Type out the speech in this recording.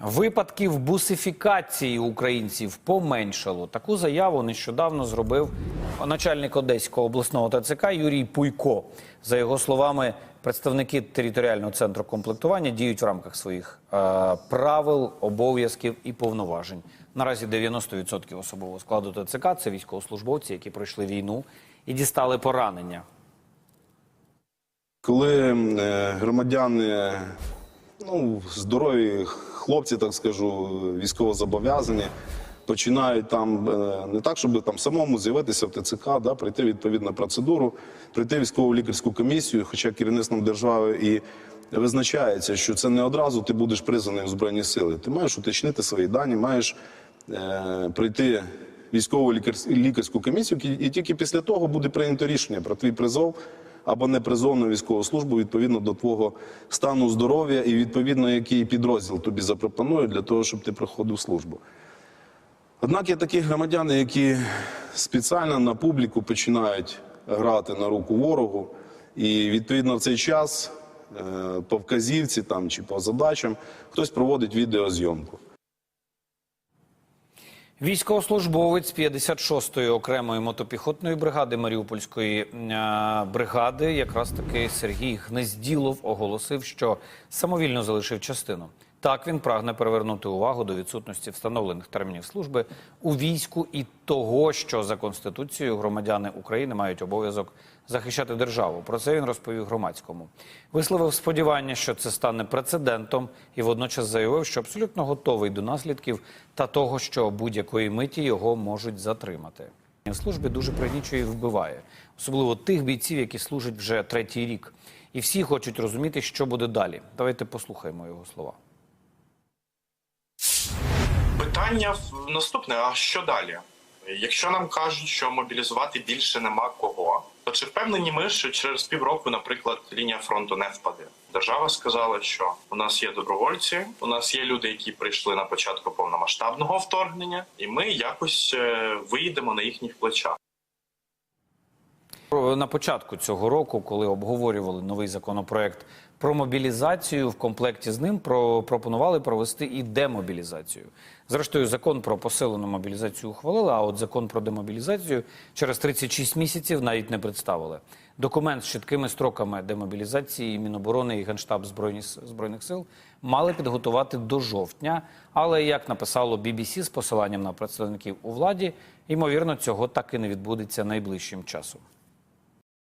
Випадків бусифікації українців поменшало. Таку заяву нещодавно зробив начальник Одеського обласного ТЦК Юрій Пуйко. За його словами, представники територіального центру комплектування діють в рамках своїх е, правил, обов'язків і повноважень. Наразі 90% особового складу ТЦК це військовослужбовці, які пройшли війну і дістали поранення. Коли е, громадяни, ну, здорові хлопці, так скажу, військовозобов'язані, починають там е, не так, щоб там самому з'явитися в ТЦК, да, пройти відповідну процедуру, пройти військову лікарську комісію, хоча керівництвом держави і визначається, що це не одразу ти будеш призваний в Збройні сили. Ти маєш уточнити свої дані, маєш е, пройти військову лікарську комісію, і тільки після того буде прийнято рішення про твій призов або непризовну військову службу відповідно до твого стану здоров'я і відповідно який підрозділ тобі запропонують для того, щоб ти проходив службу. Однак є такі громадяни, які спеціально на публіку починають грати на руку ворогу, і відповідно в цей час е, по вказівці там чи по задачам хтось проводить відеозйомку. Військовослужбовець 56-ї окремої мотопіхотної бригади Маріупольської е, бригади, якраз таки Сергій Гнезділов, оголосив, що самовільно залишив частину. Так він прагне привернути увагу до відсутності встановлених термінів служби у війську і того, що за конституцією громадяни України мають обов'язок захищати державу. Про це він розповів громадському. Висловив сподівання, що це стане прецедентом, і водночас заявив, що абсолютно готовий до наслідків та того, що будь-якої миті його можуть затримати. Служби дуже пригнічує і вбиває, особливо тих бійців, які служать вже третій рік. І всі хочуть розуміти, що буде далі. Давайте послухаємо його слова. Питання наступне: а що далі? Якщо нам кажуть, що мобілізувати більше нема кого, то чи впевнені ми, що через півроку, наприклад, лінія фронту не впаде? Держава сказала, що у нас є добровольці, у нас є люди, які прийшли на початку повномасштабного вторгнення, і ми якось вийдемо на їхніх плечах. На початку цього року, коли обговорювали новий законопроект про мобілізацію, в комплекті з ним про, пропонували провести і демобілізацію. Зрештою, закон про посилену мобілізацію ухвалили, а от закон про демобілізацію через 36 місяців навіть не представили. Документ з чіткими строками демобілізації Міноборони і Генштаб Збройних сил мали підготувати до жовтня. Але, як написало BBC з посиланням на представників у владі, ймовірно, цього так і не відбудеться найближчим часом.